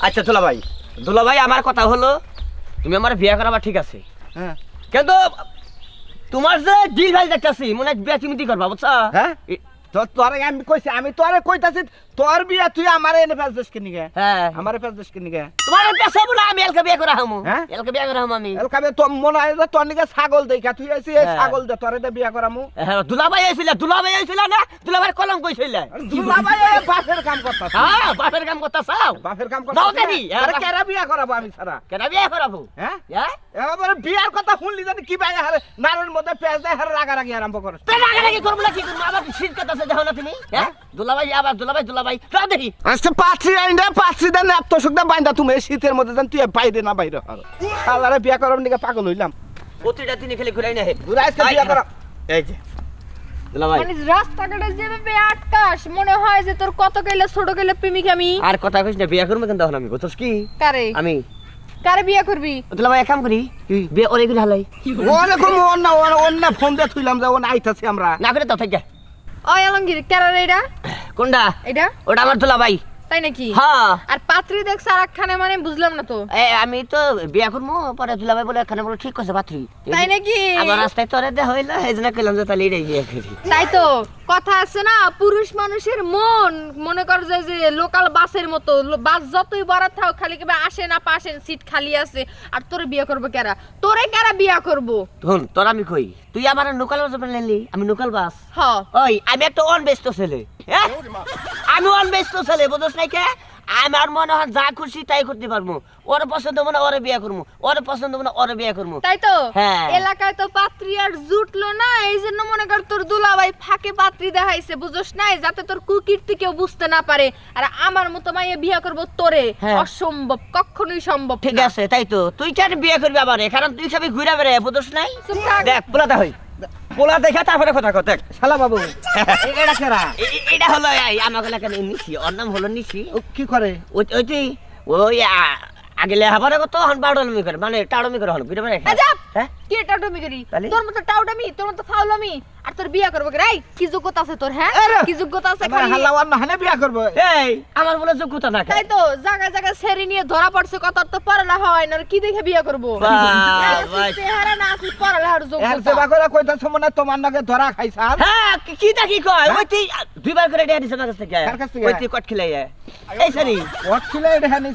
আচ্ছা দুলা ভাই দুলা ভাই আমার কথা হলো তুমি আমার বিয়ে করাবা ঠিক আছে। হ্যাঁ। কিন্তু তোমার যে ডিল ভাই দেখতেছি মনে হয় বিয়ে তুমি দি করবা বুঝছা? হ্যাঁ। তো তোরে আমি কইছি আমি তোরে কইতাছি তোর বিয়া তুই আমারে এনে ফেস দেশ কিনি গে হ্যাঁ। আমারে ফেস দেশ কিনি গে তোমার পেশা বলে আমি এলকে বিয়ে করা হামু হ্যাঁ? এলকে বিয়ে করা হামু আমি। এল কাবে তো মনে হয় তোর নিকে ছাগল দেখা। তুই আইছি এই হ্যাঁ। ছাগল দে তোরে দে বিয়া করামু। হ্যাঁ, দুলা ভাই আইছিল দুলা ভাই আইছিল না? দুলা ভাই কলম কইছিল দুলা ভাই এই বাপের কাম করতাছ। হ্যাঁ বাপের কাম করতা চাও বাপের কাম দাও করতাছ। দেরি, হ্যাঁ, আরে কেরা বিয়া করাবো আমি ছাড়া? কেন বিয়ে করাবো? হ্যাঁ? হ্যাঁ? এবারে বিয়ার কথা শুনলি জানি কি ভাই হারে নারের মধ্যে পেঁয়াজ দেয় হারে রাগারাগি আরম্ভ করে তুই রাগারাগি করব না কি করব? আবার শীত কাটাছে দেখো না তুমি হ্যাঁ? দুলা ভাই আবার দুলা ভাই দুলা দেখি। আজকে আইন দেন এত সুখ বাইন্দা তুমি শীতের মধ্যে যেন তুই বাইরে না বাইরে হর বিয়া করার নিকে পাগল হইলাম। প্রতিটা দিনে খেলে ঘুরাই না হে ঘুরে আজকে বিয়া করা। এই যে দুলা মানে রাস্তাঘাটে যেভাবে আটকাস মনে হয় যে তোর কত গেলে ছোট গেলে প্রেমিক আমি। আর কথা না বিয়ে করব কিন্তু এখন আমি বুঝছস কি? কারে? আমি। কারে বিয়া করবি? দুলাভাই এক কাম করি বিয়ে ওরে করে হালাই অন্য ফোন দিয়ে থুইলাম যে ওন আইতাছি আমরা। না করে দাও থেকে ওই আলমগীর কারার এটা কোনটা এটা ওটা আমার তোলা ভাই। তাই নাকি? হ্যাঁ। আর পাত্রী দেখ সারাখানে মানে বুঝলাম না তো। এ, আমি তো বিয়া করব পরে দুলা ভাই বলে এখানে বলে ঠিক আছে পাত্রী। তাই নাকি? আমার রাস্তায় তোরে দে হইল এই জন্য কইলাম যে তাহলে এটাই বিয়ে করি। তাই তো কথা আছে না পুরুষ মানুষের মন মনে কর যে যে লোকাল বাসের মতো বাস যতই বড় থাও খালি কেবে আসে না পাশেন সিট খালি আছে আর তোরে বিয়ে করব কেরা? তোরে কেরা বিয়া করব? ধুন তোর আমি কই? তুই আমার লোকাল বাস নিলি? আমি লোকাল বাস? হ। ওই আমি একটা অনবেস্ত ছেলে। হ্যাঁ? আমি অনবেস্ত ছেলে বুঝছ নাই কে? আমার মনে হয় যা খুশি তাই করতে পারব। ওর পছন্দ মনে হয় ওরে বিয়ে করব। ওর পছন্দ মনে হয় ওরে বিয়ে করব। তাই তো? হ্যাঁ। এলাকায় তো পাত্রী আর জুটলো না এই জন্য মনে কর তোর দুলাভাই ফাঁকে পাত্রী দেখাইছে বুঝোস নাই? যাতে তোর কুকীর্তি কেউ বুঝতে না পারে। আর আমার মতো মাইয়ে বিয়ে করব তোরে হ্যাঁ। অসম্ভব কখনোই সম্ভব ঠিক। আছে তাই তো। তুই কেন বিয়ে করবি আবার? কারণ তুই সবই ঘুরে বেড়ে বুঝছ নাই। দেখ পোলাটা হই। পোলা দেখা তারপরে কথা কত শালা বাবু এটা কেরা এটা হলো এই আমাকে এলাকার নিশি? ওর নাম হলো নিশি। ও কি করে? ওই ওই তুই ওই আগেলে হবার কত হন বাউডামি করে মানে টাড়মি করে হল বুঝতে পারে হ্যাঁ? কি টাউটামি করি? তাহলে? তোর মতো টাউটামি তোর মতো ফাউলামি আর তোর বিয়ে করব কে? কি যোগ্যতা আছে তোর হ্যাঁ? কি যোগ্যতা আছে খালি হাল্লা অন্য হানে বিয়া করব। এই আমার বলে যোগ্যতা না তাই তো জায়গায় জায়গায় সেরি নিয়ে ধরা পড়ছে কত তো পড়ালেখা হয় না কি দেখে বিয়ে করব? এর সেবা করে তোমার নাকি ধরা খাইছাল হ্যাঁ কি- কয়? ওই তুই দুইবার করে ডেয়া দিছ আমার কাছ? ওই তুই কট খেলাই এই সারি।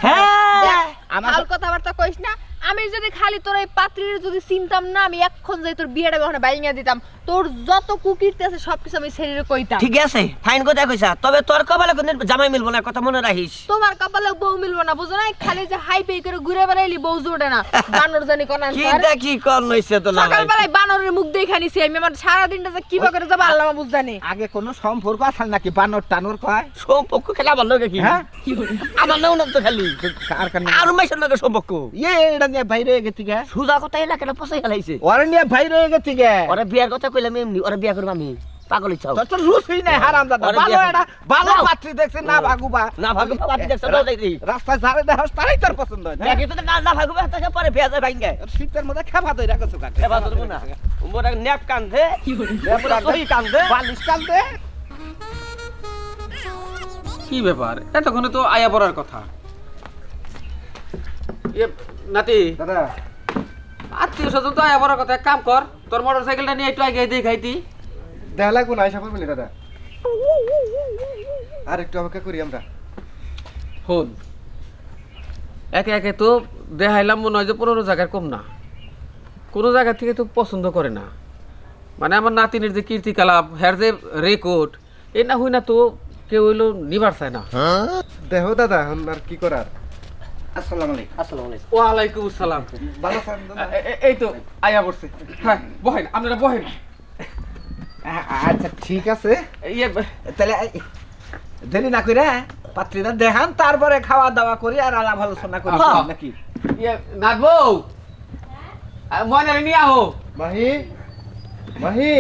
হ্যাঁ। আমার কথাবার্তা কইস না আমি যদি খালি তোর এই পাত্রীর যদি চিনতাম না আমি এখন যাই তোর বিয়েটা ওখানে বাইঙ্গা দিতাম তোর যত কুকীর্তি আছে সবকিছু আমি শরীরে কইতাম। ঠিক আছে ফাইন কথা কইছা। তবে তোর কপালে কোনদিন জামাই মিলবো না কথা মনে রাখিস। তোমার কপালে বউ মিলবো না বুঝো না খালি যে হাই পে করে ঘুরে বেড়াইলি বউ জোটে না। বানর জানি কোন কি দেখি কর নইছে তো না সকালবেলায় বানরের মুখ দেখা নিছি আমি আমার সারা দিনটা যে কিবা করে যাব আল্লাহ বুঝ জানে। আগে কোনো সম্পর্ক আছে নাকি বানর টানর কয়? সম্পর্ক খেলা লগে কি? হ্যাঁ? আমার নাও নাম তো খালি। কার কার আর মাইসের লগে সম্পর্ক? ইয়ে এটা নিয়ে বাইরে গেছি গে। সুজা কথা এলাকাটা পচাই খেলাইছে ওরে নিয়ে বাইরে হয়ে গেছি গে। ওরা বিয়ার কথা কইলাম এমনি ওরা বিয়া করব আমি। পাগল ইচ্ছাও তোর তো রুচি নাই হারাম দাদা। ভালো এটা ভালো পাত্রী দেখছে না ভাগুবা। না ভাগু পাতি দেখছ না যাইতি রাস্তায় ঝাড়ে দেহস তারাই তোর পছন্দ হয় না? দেখি তো না না ভাগু তাকে পরে বিয়া যায় ভাঙ্গে। শীতের মধ্যে খেপা ধরে রাখছো কাকে এবার ধরবো না। মোরা ন্যাপ কান্দে পুরা সহি কান্দে। বালিশ কান্দে। কি ব্যাপার? এতক্ষণে তো আয়া পড়ার কথা। নাতি। দাদা। আত্মীয় স্বজন তো আয়া পড়ার কথা কাম কর তোর মোটর সাইকেলটা নিয়ে একটু আগে দিয়ে খাইতি দেখা লাগবো না আইসা করবি দাদা। আর একটু অপেক্ষা করি আমরা। হন একে একে তো দেখাইলাম মনে হয় যে পনেরো জায়গার কম না। কোনো জায়গা থেকে তো পছন্দ করে না। মানে আমার নাতিনের যে কীর্তিকলাপ হ্যার যে রেকর্ড এ না হই না তো কেউ হইল নিবার চায় না। দেহ দাদা আর কি করার? আসসালামু আলাইকুম। আসসালামু আলাইকুম। ওয়ালাইকুম আসসালাম। ভালো আছেন দাদা? এ- এ- এই তো আয়া পড়ছে। হ্যাঁ বহেন আপনারা বহেন। আচ্ছা ঠিক আছে। ইয়ে তাহলে এই, দেরি না করে পাত্রীরা দেখান তারপরে খাওয়া দাওয়া করি আর আলাপ আলোচনা করি হ্যাঁ। নাকি? ইয়ে নাথবো ময়নারে নিয়ে আহো। মাহি মাহি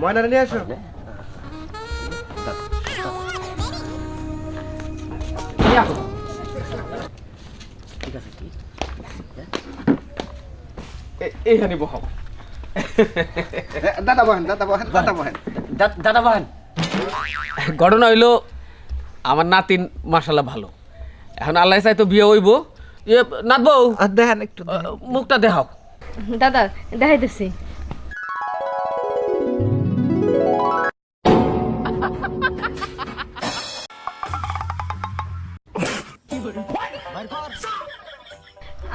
ময়নারে নিয়ে আসো। নিয়ে আহো। এ- এইখানে বহাও। দাদা বহেন দাদা বহেন দাদা বহেন। দাদা বাহান। ঘটনা হইল আমার নাতিন মার্শাল্লাহ ভালো। এখন আল্লাহ চাই তো বিয়ে হইব। ইয়ে নাথবউ আর দেখেন একটু। মুখটা দেখাও। দাদা দেখাইতেছি।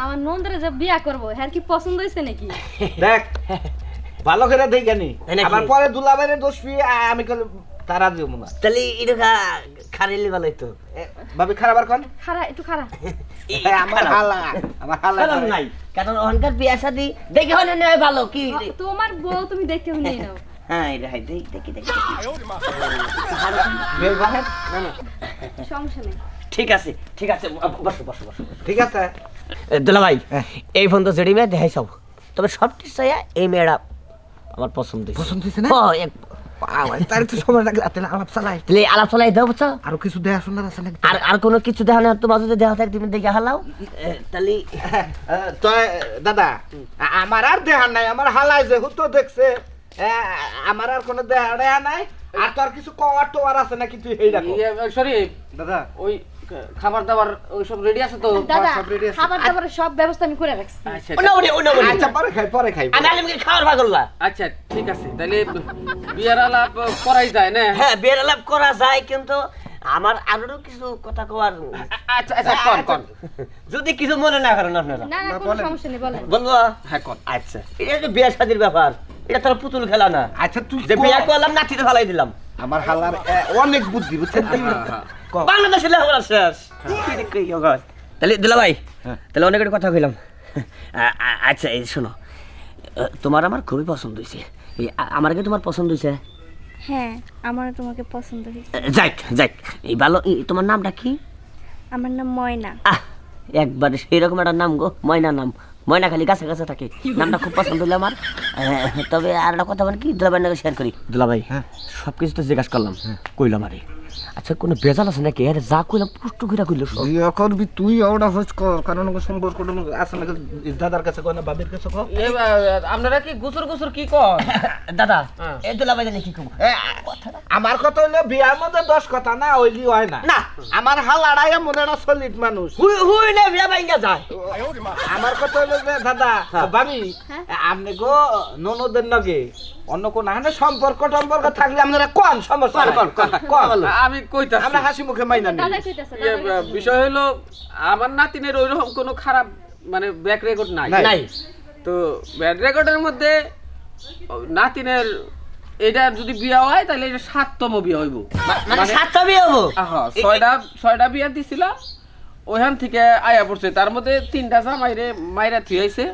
আমার নন্দরে যে বিয়া করব হ্যাঁ কি পছন্দ হয়েছে নাকি? দেখ ভালো করে দেখ জানি। আবার পরে দুলাবারে দোষ পেয়ে আমি কল তারা দিও না তাহলে এটা খারিলি ভালো তো ভাবি খারাপ আর কোন? খারা একটু খারা এ, আমার হালা আমার হালা নাই। কারণ ওখানকার বিয়া শাদি দেখে হলে নয় ভালো কি তোমার বউ তুমি দেখতে নিয়ে নাও। হ্যাঁ দেখি দেখি দেখি। না। সমস্যা নেই। ঠিক আছে ঠিক আছে বসো বসো বসো। ঠিক আছে। দুলা ভাই হ্যাঁ। এই ফোন তো জেডি মেয়ে দেখাই সব। তবে সব টিসাইয়া এই মেয়েরা আমার পছন্দ পছন্দ হয়েছে না? তার সময় লাগলে আপনি আলাপ চালাই। তাহলে আলাপ চলাই দাও বুঝছ? আরও কিছু দেখা শোনার আছে নাকি? আর আর কোনো কিছু দেখা না তোমার যদি দেখা থাকে তুমি দেখে হালাও। তাহলে তো দাদা আমার আর দেহা নাই আমার হালাই যে হুতো দেখছে আমার আর কোনো দেহা দেহা নাই আর তোর কিছু কওয়ার টোয়ার আছে নাকি তুই এই ইয়ে, দাদা। ওই খাবার দাবার ওই সব রেডি আছে তো? দাদা আছে। খাবার দাবারের সব ব্যবস্থা আমি করে রাখছি। আচ্ছা ওনা ওরে ওনা ওরে আচ্ছা পরে খাই পরে খাই। আমি আলমকে খাওয়ার পাগল না আচ্ছা ঠিক আছে। তাহলে বিয়ার আলাপ করাই যায় না? হ্যাঁ বিয়ের আলাপ করা যায় কিন্তু আমার আরও কিছু কথা কওয়ার আচ্ছা আচ্ছা কন কন। যদি কিছু মনে না করেন আপনারা। না না কোনো সমস্যা নেই বলেন। বলব? হ্যাঁ কন। আচ্ছা। এটা তো বিয়ে শাদির ব্যাপার এটা তোর পুতুল খেলা না। আচ্ছা তুই যে। বিয়ে করলাম নাতিতে ফেলাই দিলাম। আমার হালার অনেক বুদ্ধি বুঝছেন? তুই? হ্যাঁ, ক। বাংলাদেশে লেখাপড়া শেষ? তাহলে দিলা ভাই হ্যাঁ। তাহলে অনেক কথা কইলাম। আচ্ছা এই শোনো তোমার আমার খুবই পছন্দ হয়েছে এই আমার কি তোমার পছন্দ হয়েছে হ্যাঁ আমারও তোমাকে পছন্দ হয়েছে যাক যাক এই ভালো তোমার নামটা কি? আমার নাম ময়না। আহ একবার সেরকম একটা নাম গো ময়না নাম। ময়না খালি কাছে কাছে থাকে নামটা খুব পছন্দ হলো আমার। তবে আর একটা কথা মানে কি? দুলাভাই নাকি শেয়ার করি। দুলাভাই হ্যাঁ। সব কিছু তো জিজ্ঞাসা করলাম। কইলাম আরে আচ্ছা কোনো বেজাল আছে নাকি? আরে যা কইলাম পুষ্ট করে কইলো সব। বিয়ে করবি তুই ওটা হচ্ছে ক- কারণ সম্পর্ক আছে নাকি? দাদার কাছে কো না বাবির কাছে কো এ, আপনারা কি গুসর গুসর কি কর দাদা হ্যাঁ। এই দুলাভাই জানি কি কব এ, আমার কথা হইল বিয়ার মধ্যে দশ কথা না ওইলি হয় না না। আমার হালাড়াই মনে না সলিড মানুষ হুই হুই না বিয়া বাইঙ্গা যায় আমার কথা হইল যে দাদা হ্যাঁ। বাবি আপনি গো ননদের নগে অন্য কোন হানে সম্পর্ক টম্পর্ক থাকলে আপনারা কোন সমস্যা। কোন, কোন, কোন। আমি কইতাছি আমরা হাসি মুখে মাইনা আহ, বিষয় হলো আমার নাতিনের ওইরকম কোনো খারাপ মানে ব্যাক রেকর্ড নাই নাই। নাই তো ব্যাড রেকর্ডের মধ্যে নাতিনের এটা যদি বিয়া হয় তাহলে এটা সাততম বিয়া হইব। মানে সাতটা বিয়ে হব আহা, ছয়টা ছয়টা বিয়া দিছিল ওইখান থেকে আয়া পড়ছে। তার মধ্যে তিনটা জামাইরে মাইরা থুয়াইছে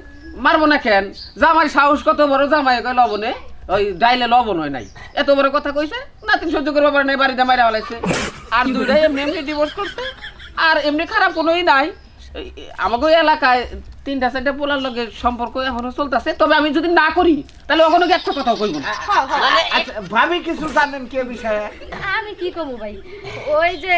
মারবো না কেন? জামাই সাহস কত বড়? জামাই কয় লবণে? ওই ডাইলে লবণ হয় নাই। এত বড় কথা কইছে? নাতিন সহ্য করতে পারে নাই বাড়িতে মাইরা ফেলাইছে। আর দুইটাই এমনি এমনি ডিভোর্স করছে। আর এমনি খারাপ কোনোই নাই। আমাকে ওই এলাকায় তিনটা চারটা পোলার লগে সম্পর্ক এখনও চলতেছে তবে আমি যদি না করি তাহলে ওখানে একটা কথা কইব না? মানে আচ্ছা ভাবি কিছু জানেন কে বিষয়ে? আমি কি কমু ভাই? ওই যে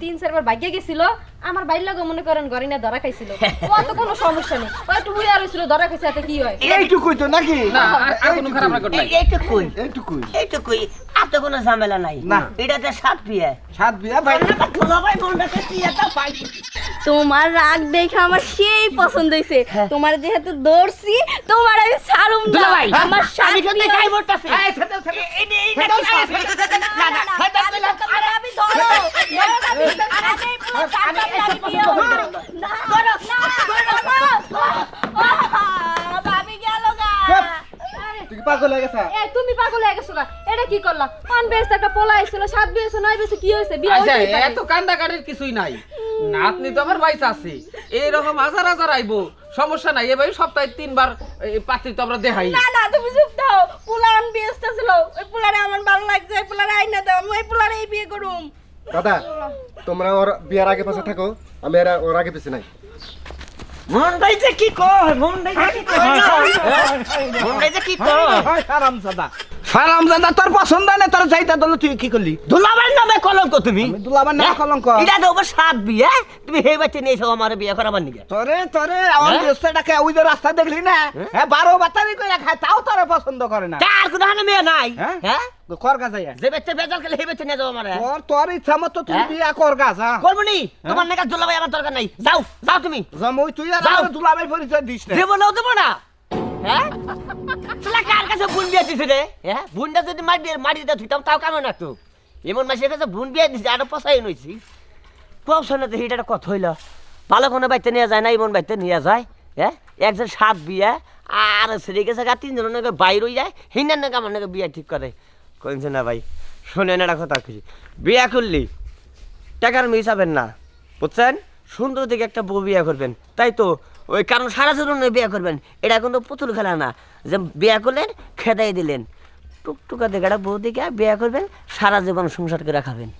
তিন চারবার ভাগ্যে গেছিল আমার বাইর লাগে মনে করেন ঘরে না ধরা খাইছিল ও তো কোনো সমস্যা নেই ও একটু হুইয়া রইছিল ধরা খাইছে এতে কি হয় এইটুকুই তো নাকি না আর- আর কোনো খারাপ রেকর্ড নাই এইটুকুই এইটুকুই এইটুকুই আর তো কোনো ঝামেলা নাই না। এটাতে সাত বিয়ে সাত বিয়া ভাই কি পাই তোমার রাগ দেখে আমার সেই পছন্দ হয়েছে তোমার যেহেতু দৌড়ছি তোমার আমি না আমার কিন্তু বলতাছি আমি ধরো আমি এই না, ধরো, পাগল হয়ে গেছা? এ তুমি পাগল হয়ে গেছো এটা কি করলা? পান বেশ একটা পোলা আইছিল সাত বিয়ে নয় বেশি কি হয়েছে? বিয়ে আচ্ছা এত কান্দা কাটির কিছুই নাই। নাতনি তো আমার বাইস আছে। এইরকম হাজার হাজার আইবো সমস্যা নাই। এবার সপ্তাহে তিনবার পাত্রী তো আমরা দেখাই। না না তুমি চুপ দাও পুলান বিয়েটা ছিল ওই পুলারে আমার ভালো লাগছে ওই পুলারে আইনা দাও আমি ওই পুলারে এই বিয়ে করুম। দাদা তোমরা ওর বিয়ার আগে পাশে থাকো আমি এর ওর আগে পিছে নাই মনটাই যে কি কয় মনটাই যে কি কয় মনটাই যে কি কয় হারাম সাদা সালাম দাদা তোর পছন্দ না? তোর চাইতা দল তুই কি করলি? দুলাভাইয়ের নামে কলঙ্ক তুমি? দুলাভাইয়ের নামে হ্যাঁ? কলঙ্ক। এটা তো সাত বিয়ে তুমি সেই বাচ্চা নিয়েছো আমার বিয়ে করাবার নিকে তোরে তোরে আমার হ্যাঁ? ব্যবসাটাকে ওই যে রাস্তা দেখলি না? হ্যাঁ? বারো বাতারি করে খায় তাও তোরা পছন্দ করে না। তার কোনো হানে মেয়ে নাই হ্যাঁ? হ্যাঁ? যে বাচ্চা বেজাল খেলে সেই বাচ্চা নিয়ে যাব আমার। তোর তোর ইচ্ছা মতো হ্যাঁ? বিয়া কর গাছ হ্যাঁ? করব তোমার নাকা দুলাভাই আমার দরকার নাই। যাও যাও তুমি। জমই তুই আর যাও। দুলাভাই পরিচয় দিস না। দেবো না দেবো না। হ্যাঁ? কাছে বুন বিয়ে দিছে রে হ্যাঁ? বুনটা যদি মারি দিয়ে মারি দিয়ে ধুইতাম তাও কেমন রাখতো এমন মাসের কাছে বুন বিয়ে দিছে, আরও পছাই নইছি। পছন্দ তো এটা কথা হইল। ভালো কোনো বাইতে নিয়ে যায় না এমন বাইতে নিয়ে যায় হ্যাঁ? একজন সাত বিয়া, আর সেরে গেছে গা তিনজনের নাকি বাইর যায় হিনার নাকি আমার নাকি বিয়ে ঠিক করে। কইছে না ভাই শোনেন একটা কথা খুশি বিয়া করলি, টাকার মিশাবেন না, বুঝছেন? সুন্দর দিকে একটা বউ বিয়ে করবেন, তাই তো? ওই কারণ সারা জীবন বিয়ে করবেন। এটা কিন্তু পুতুল খেলা না। যে বিয়ে করলেন, খেদাই দিলেন। টুকটুকা দেখে একটা বউ দিকে বিয়ে করবেন, সারা জীবন সংসার করে রাখাবেন